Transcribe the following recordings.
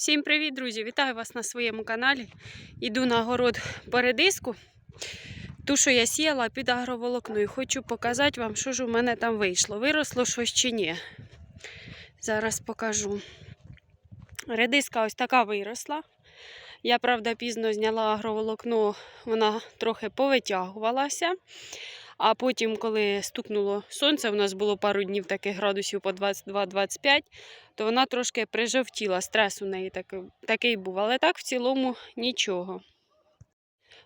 Всім привіт, друзі! Вітаю вас на своєму каналі. Іду на город по редиску. Ту, що я сіяла під агроволокно, і хочу показати вам, що ж у мене там вийшло. Виросло щось чи ні. Зараз покажу. Редиска ось така виросла. Я, правда, пізно зняла агроволокно, вона трохи повитягувалася. А потім, коли стукнуло сонце, у нас було пару днів таких градусів по 22-25, то вона трошки прижовтіла. Стрес у неї такий, такий був. Але так в цілому нічого.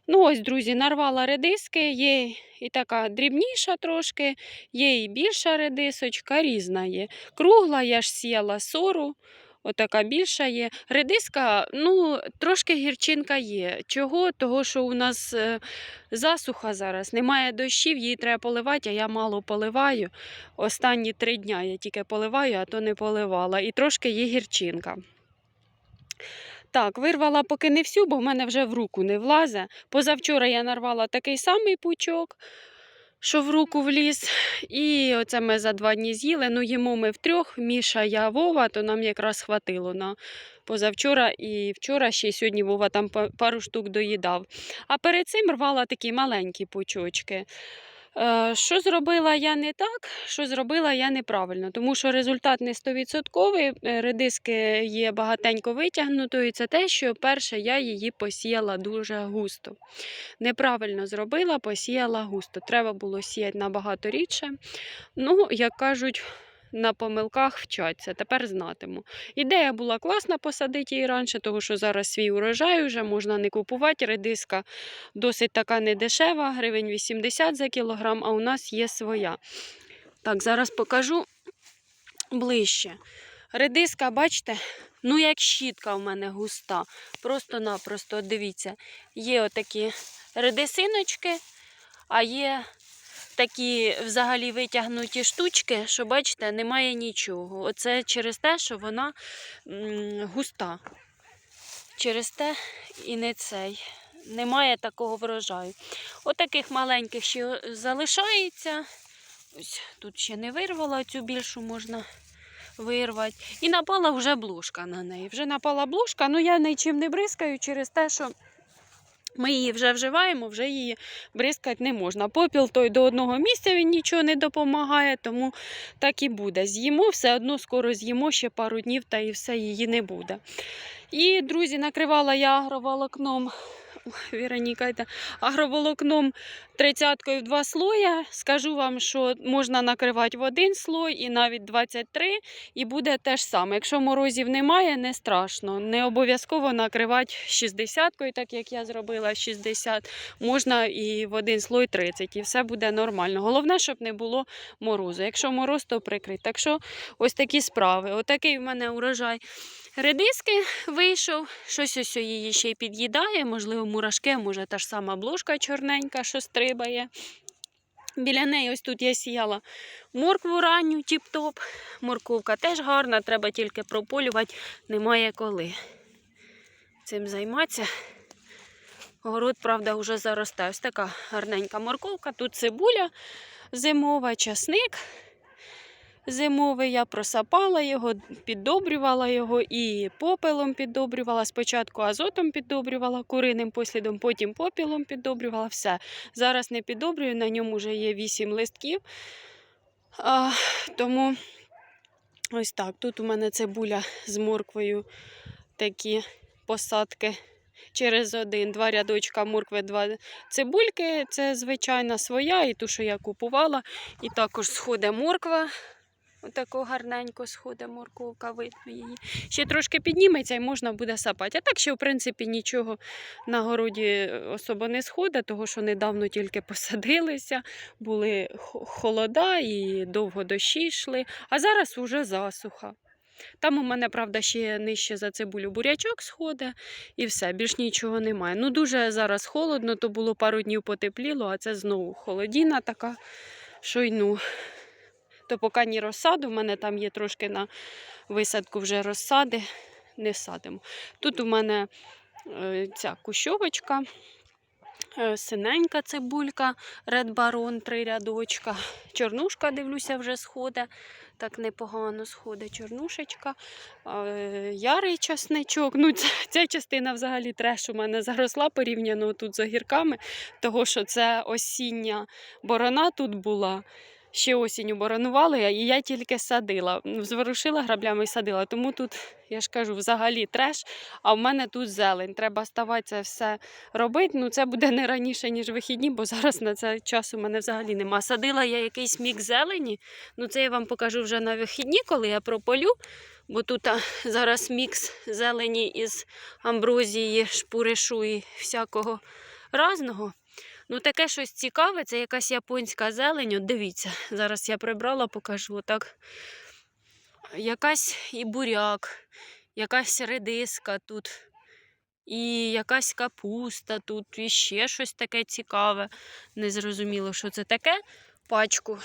Ну, ось, друзі, нарвала редиски, є і така дрібніша трошки, є і більша редисочка, різна є. Кругла, я ж сіяла сору, отака більша є. Редиска, ну, трошки гірчинка є. Чого? Того, що у нас е, засуха зараз, немає дощів, її треба поливати, а я мало поливаю. Останні три дня я тільки поливаю, а то не поливала. І трошки є гірчинка. Так, вирвала поки не всю, бо в мене вже в руку не влазе. Позавчора я нарвала такий самий пучок, що в руку вліз. І оце ми за два дні з'їли. Ну, їмо ми втрьох, Міша, я Вова, то нам якраз хватило на позавчора і вчора ще сьогодні Вова там па- пару штук доїдав. А перед цим рвала такі маленькі пучочки. Е, Що зробила я не так, що зробила я неправильно, тому що результат не 100%, е, редиски є багатенько витягнутою. Це те, що перше я її посіяла дуже густо. Неправильно зробила, посіяла густо. Треба було сіяти набагато рідше. Ну, як кажуть, на помилках вчаться, тепер знатиму. Ідея була класна посадити її раніше, тому що зараз свій урожай вже можна не купувати. Редиска досить така недешева, гривень 80 за кілограм, а у нас є своя. Так, зараз покажу ближче. Редиска, бачите, ну як щітка в мене густа. Просто-напросто, дивіться, є отакі редисиночки, а є такі взагалі витягнуті штучки, що бачите, немає нічого. Оце через те, що вона густа. Через те і не цей. Немає такого врожаю. Отаких маленьких ще залишається. Ось тут ще не вирвала, цю більшу можна вирвати. І напала вже блушка на неї. Вже напала блушка, ну я нічим не бризкаю через те, що ми її вже вживаємо, вже її бризкати не можна. Попіл той до одного місця він нічого не допомагає, тому так і буде. З'їмо, все одно скоро з'їмо ще пару днів, та і все її не буде. І, друзі, накривала я агроволокном. Віроніка, це, агроволокном тридцяткою в два слоя. Скажу вам, що можна накривати в один слой і навіть 23, і буде те ж саме. Якщо морозів немає, не страшно. Не обов'язково накривати 60-кою, так як я зробила 60, можна і в один слой 30, і все буде нормально. Головне, щоб не було морозу. Якщо мороз, то прикрить. Так що ось такі справи. Отакий в мене урожай. Редиски вийшов, щось ось її ще й під'їдає, можливо, мурашки, може та ж сама блошка чорненька, що стрибає. Біля неї ось тут я сіяла моркву ранню, тіп-топ. Морковка теж гарна, треба тільки прополювати, немає коли цим займатися. Город, правда, вже заросте. Ось така гарненька морковка. Тут цибуля зимова, часник зимовий. Я просапала його, піддобрювала його і попелом піддобрювала. Спочатку азотом піддобрювала куриним послідом, потім попілом піддобрювала. Все. Зараз не піддобрюю, на ньому вже є 8 листків. А, тому ось так. Тут у мене цибуля з морквою такі посадки. Через один, два рядочка моркви, два цибульки. Це звичайна своя, і ту, що я купувала. І також сходить морква. Отако гарненько сходить морковка, видно її. Ще трошки підніметься і можна буде сапати. А так ще, в принципі, нічого на городі особо не сходить, того що недавно тільки посадилися, були холода і довго дощі йшли, а зараз уже засуха. Там у мене, правда, ще нижче за цибулю бурячок сходить і все, більш нічого немає. Ну, дуже зараз холодно, то було пару днів потепліло, а це знову холодіна така, що й ну. То поки ні розсаду, в мене там є трошки на висадку вже розсади, не садимо. Тут у мене е, ця кущовочка, е, синенька цибулька, Baron, три рядочка. Чорнушка, дивлюся, вже сходить. так непогано сходить чорнушечка, е, ярий часничок. Ну, ця, ця частина взагалі треш у мене заросла порівняно тут з огірками, того що це осіння борона тут була. Ще осінню боронували, і я тільки садила. Зворушила граблями і садила. Тому тут, я ж кажу, взагалі треш, а в мене тут зелень. Треба ставати це все робити. Ну, це буде не раніше, ніж вихідні, бо зараз на це часу в мене взагалі нема. Садила я якийсь мікс зелені. Ну, це я вам покажу вже на вихідні, коли я прополю. Бо тут а, зараз мікс зелені із амброзії, шпуришу і всякого разного. Ну, таке щось цікаве, це якась японська зелень. От дивіться, зараз я прибрала, покажу так. Якась і буряк, якась редиска тут, і якась капуста тут, і ще щось таке цікаве. Незрозуміло, що це таке. Пачку.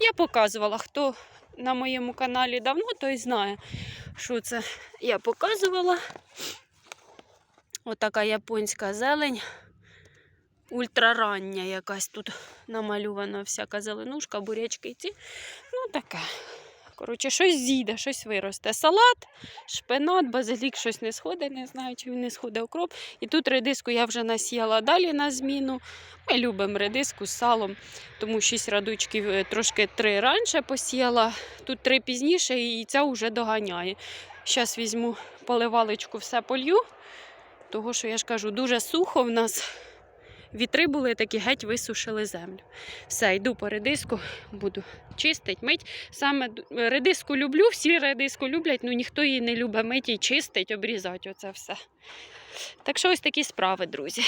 Я показувала, хто на моєму каналі давно, той знає, що це я показувала. Отака японська зелень. Ультрарання якась тут намальована всяка зеленушка, бурячки ці. Ну таке. Коротше, щось зійде, щось виросте. Салат, шпинат, базилік щось не сходить, не знаю, чи він не сходить укроп. І тут редиску я вже насіяла далі на зміну. Ми любимо редиску з салом, тому 6 радочків е, трошки три раніше посіяла, тут три пізніше, і ця вже доганяє. Зараз візьму поливалочку, все полью, того що я ж кажу, дуже сухо в нас. Вітри були такі, геть висушили землю. Все, йду по редиску, буду чистить, мить. Саме редиску люблю, всі редиску люблять, ну ніхто її не любить мить і чистить, обрізати оце все. Так що ось такі справи, друзі.